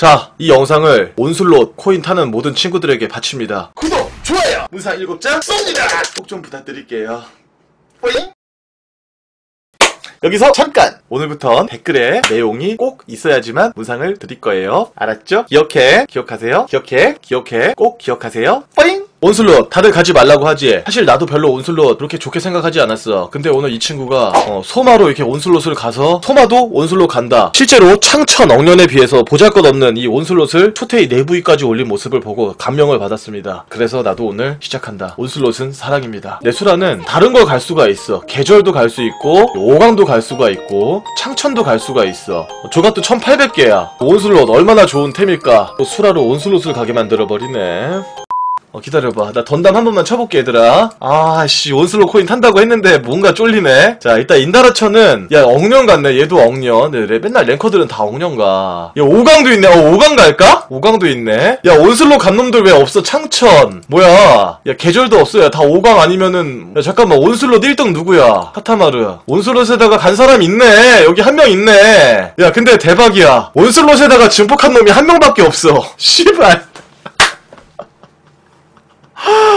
자, 이 영상을 온슬롯 코인 타는 모든 친구들에게 바칩니다. 구독, 좋아요, 문상 7장 쏩니다! 꼭 좀 부탁드릴게요. 뿌잉! 여기서 잠깐! 오늘부턴 댓글에 내용이 꼭 있어야지만 문상을 드릴 거예요. 알았죠? 기억해, 기억하세요. 기억해, 기억해, 꼭 기억하세요. 뿌잉! 온슬롯 다들 가지 말라고 하지. 사실 나도 별로 온슬롯 그렇게 좋게 생각하지 않았어. 근데 오늘 이 친구가 어, 소마로 이렇게 온슬롯을 가서 소마도 온슬롯 간다. 실제로 창천 억년에 비해서 보잘것없는 이 온슬롯을 초테이 내부위까지 올린 모습을 보고 감명을 받았습니다. 그래서 나도 오늘 시작한다. 온슬롯은 사랑입니다. 내수라는 다른 걸 갈 수가 있어. 계절도 갈 수 있고 오강도 갈 수가 있고 창천도 갈 수가 있어. 조각도 1800개야. 온슬롯 얼마나 좋은 템일까. 또 수라로 온슬롯을 가게 만들어버리네 어, 기다려봐. 나 던담 한 번만 쳐볼게, 얘들아. 아, 씨, 온슬로 코인 탄다고 했는데 뭔가 쫄리네. 자, 일단 인다라처는, 야, 억년 같네. 얘도 억년. 네, 맨날 랭커들은 다 억년가. 야, 오강도 있네. 어, 오강 갈까? 오강도 있네. 야, 온슬로 간 놈들 왜 없어? 창천. 뭐야. 야, 계절도 없어. 야, 다 오강 아니면은, 야, 잠깐만. 온슬롯 1등 누구야? 카타마르. 온슬롯에다가 간 사람 있네. 여기 한 명 있네. 야, 근데 대박이야. 온슬롯에다가 증폭한 놈이 한 명밖에 없어. 씨발.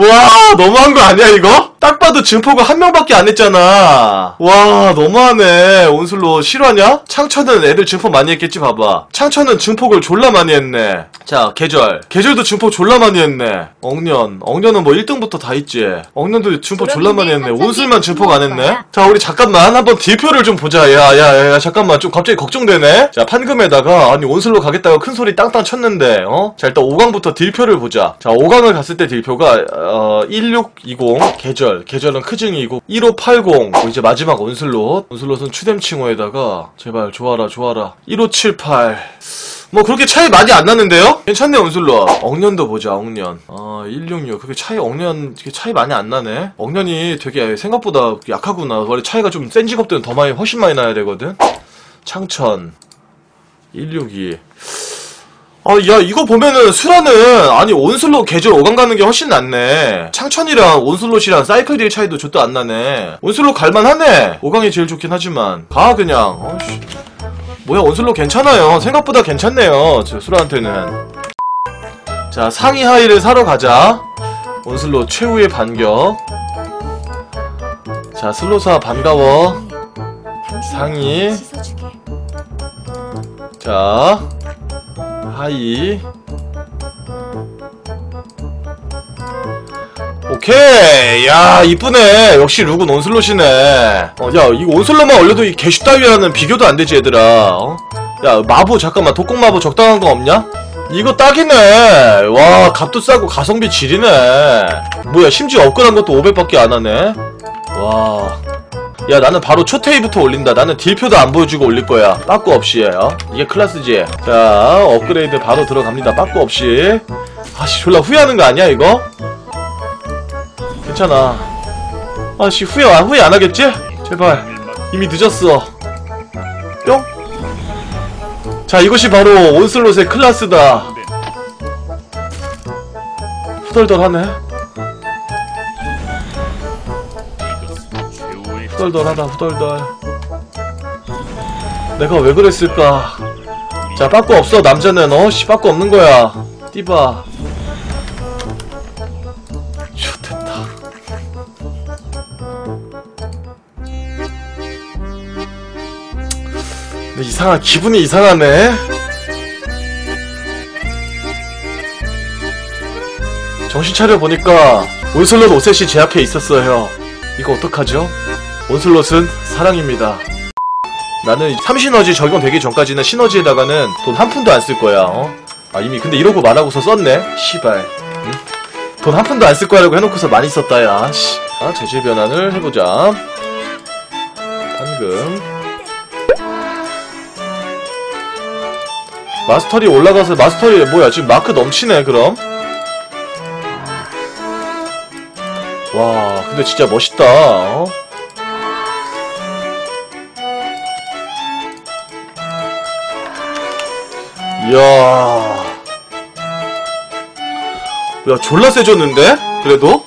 와 너무한 거 아니야 이거? 딱 봐도 증폭을 한 명밖에 안 했잖아. 와 너무하네. 온슬로 실화냐? 창천은 애들 증폭 많이 했겠지 봐봐. 창천은 증폭을 졸라 많이 했네. 자 계절. 계절도 증폭 졸라 많이 했네. 억년. 억년은 뭐 1등부터 다 있지. 억년도 증폭 졸라 많이 했네. 온슬만 증폭 안 했네? 자 우리 잠깐만 한번 딜표를 좀 보자. 야야야 잠깐만. 좀 갑자기 걱정되네. 자 판금에다가 아니 온슬로 가겠다고 큰 소리 땅땅 쳤는데 어? 자 일단 5강부터 딜표를 보자. 자 5강을 갔을 때 딜표가 어, 1620 계절. 계절은 크증이고 1580 뭐 이제 마지막 온슬롯. 온슬롯은 추뎀칭호에다가 제발 좋아라 좋아라. 1578 뭐 그렇게 차이 많이 안 나는데요? 괜찮네 온슬롯. 억년도 보자 억년. 아166 그렇게 차이 억년 그렇게 차이 많이 안 나네. 억년이 되게 생각보다 약하구나. 원래 차이가 좀 센 직업들은 더 많이 훨씬 많이 나야 되거든. 창천. 162 아, 야, 이거 보면은, 수라는, 아니, 온슬롯 계절 5강 가는 게 훨씬 낫네. 창천이랑 온슬롯이랑 사이클 딜 차이도 저도 안 나네. 온슬롯 갈만하네. 5강이 제일 좋긴 하지만. 가, 그냥. 어이씨. 뭐야, 온슬롯 괜찮아요. 생각보다 괜찮네요. 저 수라한테는. 자, 상의 하의를 사러 가자. 온슬롯 최후의 반격. 자, 슬로사 반가워. 상의. 자. 하이. 오케이. 야 이쁘네. 역시 룩은 온슬롯이네. 어, 야 이거 온슬롯만 올려도 이 개슈 따위와는 비교도 안 되지 얘들아. 어? 야 마부 잠깐만. 독공 마부 적당한 거 없냐? 이거 딱이네. 와 값도 싸고 가성비 지리네. 뭐야 심지어 업글한 것도 500밖에 안 하네. 와 야 나는 바로 초테이부터 올린다. 나는 딜표도 안 보여주고 올릴 거야. 빠꾸 없이 어? 이게 클라스지? 자 업그레이드 바로 들어갑니다. 빠꾸 없이. 아씨 졸라 후회하는 거 아니야 이거? 괜찮아. 아씨 후회, 후회 안 하겠지? 제발 이미 늦었어. 뿅? 자 이것이 바로 온슬롯의 클라스다. 후덜덜하네 후덜덜하다 후덜덜. 내가 왜 그랬을까? 자 빠꾸 없어 남자는. 어씨 빠꾸 없는 거야. 띠바. 좋됐다. 근데 이상하 기분이 이상하네. 정신 차려 보니까 온슬롯 오셋이 제 앞에 있었어요. 이거 어떡하죠? 온슬롯은 사랑입니다. 나는 3시너지 적용되기 전까지는 시너지에다가는 돈 한 푼도 안 쓸 거야. 어? 아 이미 근데 이러고 말하고서 썼네. 시발. 응? 돈한 푼도 안 쓸 거야라고 해놓고서 많이 썼다 야. 씨. 아, 재질 변환을 해보자. 방금 마스터리 올라가서 마스터리 뭐야 지금 마크 넘치네 그럼. 와 근데 진짜 멋있다. 어? 이야. 야, 졸라 세졌는데? 그래도?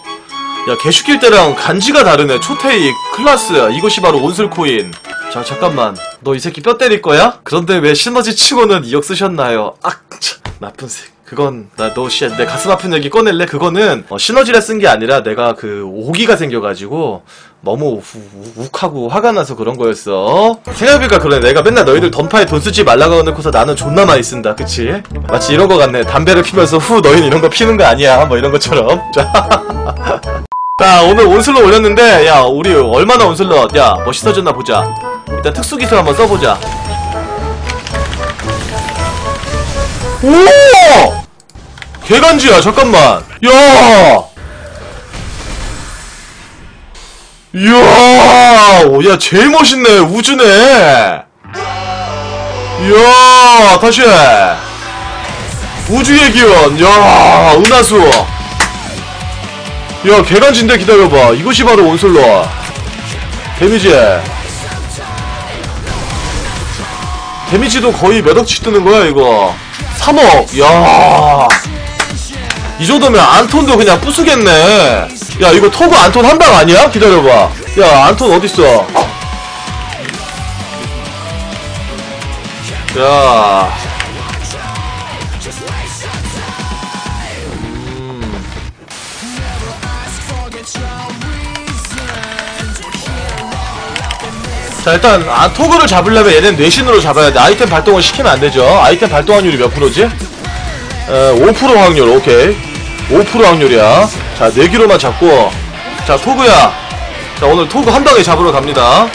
야, 개슈킬 때랑 간지가 다르네. 초테이 클라스. 이것이 바로 온슬코인. 자, 잠깐만. 너 이 새끼 뼈 때릴 거야? 그런데 왜 시너지 치고는 2억 쓰셨나요? 악, 참, 나쁜 새끼. 그건 나 너씨내 가슴 아픈 얘기 꺼낼래? 그거는 어, 시너지라 쓴게 아니라 내가 그 오기가 생겨가지고 너무 우- 우- 욱하고 화가 나서 그런 거였어. 생각해보니까 그래. 내가 맨날 너희들 던파에 돈 쓰지 말라고 해놓고서 나는 존나 많이 쓴다. 그치? 마치 이런 거 같네. 담배를 피면서 후 너희는 이런 거 피는 거 아니야. 뭐 이런 것처럼. 자. 자 오늘 온슬로 올렸는데 야 우리 얼마나 온슬로 야 멋있어졌나 보자 일단 특수기술 한번 써보자 오 개간지야 잠깐만. 야! 이야 오, 야 제일 멋있네 우주네. 이야 다시 해. 우주의 기원 야 은하수. 야 개간진데 기다려봐. 이것이 바로 온솔로. 데미지 데미지도 거의 몇 억씩 뜨는 거야 이거. 3억. 야 이 정도면 안톤도 그냥 부수겠네. 야 이거 토그 안톤 한 방 아니야? 기다려봐. 야 안톤 어딨어? 야. 자 일단 아, 토그를 잡으려면 얘는 뇌신으로 잡아야 돼. 아이템 발동을 시키면 안 되죠. 아이템 발동 확률이 몇 프로지? 에, 5% 확률. 오케이 5% 확률이야. 자 뇌기로만 잡고. 자 토그야. 자 오늘 토그 한 방에 잡으러 갑니다.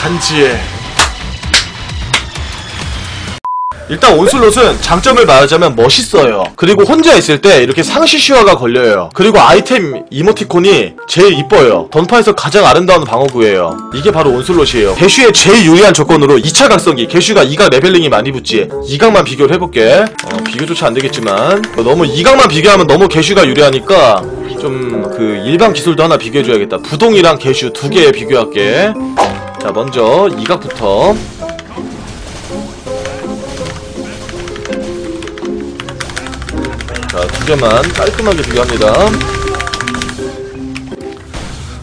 간지에 일단 온슬롯은 장점을 말하자면 멋있어요. 그리고 혼자 있을 때 이렇게 상시 시화가 걸려요. 그리고 아이템 이모티콘이 제일 이뻐요. 던파에서 가장 아름다운 방어구예요. 이게 바로 온슬롯이에요. 개슈의 제일 유리한 조건으로 2차 각성기. 개슈가 2각 레벨링이 많이 붙지. 2각만 비교를 해볼게. 어, 비교조차 안 되겠지만 어, 너무 2각만 비교하면 너무 개슈가 유리하니까 좀 그 일반 기술도 하나 비교해줘야겠다. 부동이랑 개슈 두 개 비교할게. 자 먼저 2각부터 두 개만 깔끔하게 비교합니다.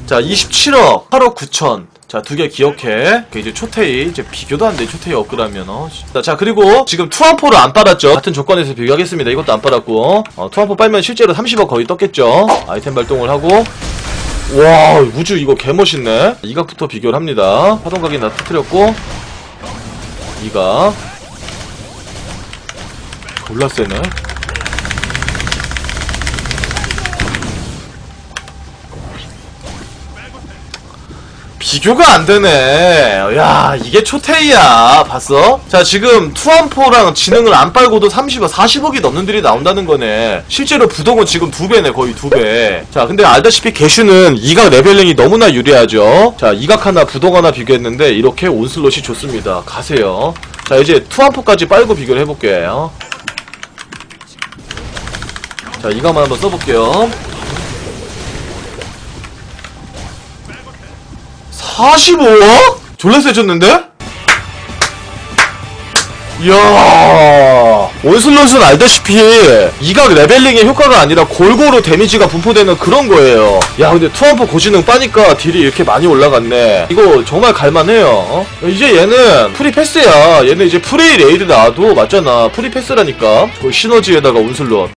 자, 27억, 8억 9천. 자, 두 개 기억해. 그 이제 초테이, 이제 비교도 안 돼, 초테이 업그라면, 어. 자, 자, 그리고 지금 투안포를 안 빨았죠? 같은 조건에서 비교하겠습니다. 이것도 안 빨았고. 어, 투안포 빨면 실제로 30억 거의 떴겠죠? 아이템 발동을 하고. 와, 우주 이거 개멋있네. 이각부터 비교를 합니다. 파동각이 나 터뜨렸고. 이각. 졸라 세네. 비교가 안 되네. 야, 이게 초테이야. 봤어? 자, 지금 투안포랑 지능을 안 빨고도 30억, 40억이 넘는 들이 나온다는 거네. 실제로 부동은 지금 두 배네, 거의 두 배. 자, 근데 알다시피 개슈는 이각 레벨링이 너무나 유리하죠. 자, 이각 하나, 부동 하나 비교했는데 이렇게 온슬롯이 좋습니다. 가세요. 자, 이제 투안포까지 빨고 비교를 해볼게요. 자, 이각만 한번 써볼게요. 45억? 졸라 세졌는데? 이야. 온슬롯은 알다시피 이각 레벨링의 효과가 아니라 골고루 데미지가 분포되는 그런 거예요. 야 근데 투안포 고지능 빠니까 딜이 이렇게 많이 올라갔네. 이거 정말 갈만해요 어? 이제 얘는 프리 패스야. 얘는 이제 프리 레이드 나와도 맞잖아. 프리 패스라니까. 그 시너지에다가 온슬롯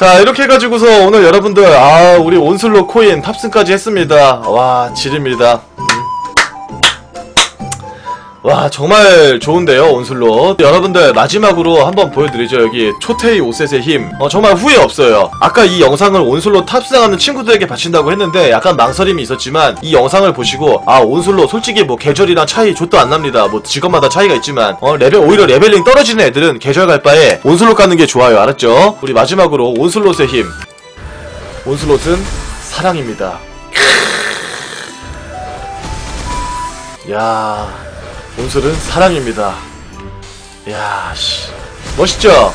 자 이렇게 해가지고서 오늘 여러분들 아 우리 온슬로 코인 탑승까지 했습니다 와 지립니다 음. 와 정말 좋은데요 온슬로. 여러분들 마지막으로 한번 보여드리죠. 여기 초테이 5셋의 힘. 어, 정말 후회 없어요. 아까 이 영상을 온슬로 탑승하는 친구들에게 바친다고 했는데 약간 망설임이 있었지만 이 영상을 보시고 아 온슬로 솔직히 뭐 계절이랑 차이 좆도 안 납니다. 뭐 직업마다 차이가 있지만 어 레벨 오히려 레벨링 떨어지는 애들은 계절 갈 바에 온슬롯 가는 게 좋아요. 알았죠? 우리 마지막으로 온슬롯의 힘. 온슬롯은 사랑입니다. 야 온슬은 사랑입니다. 야, 씨. 멋있죠?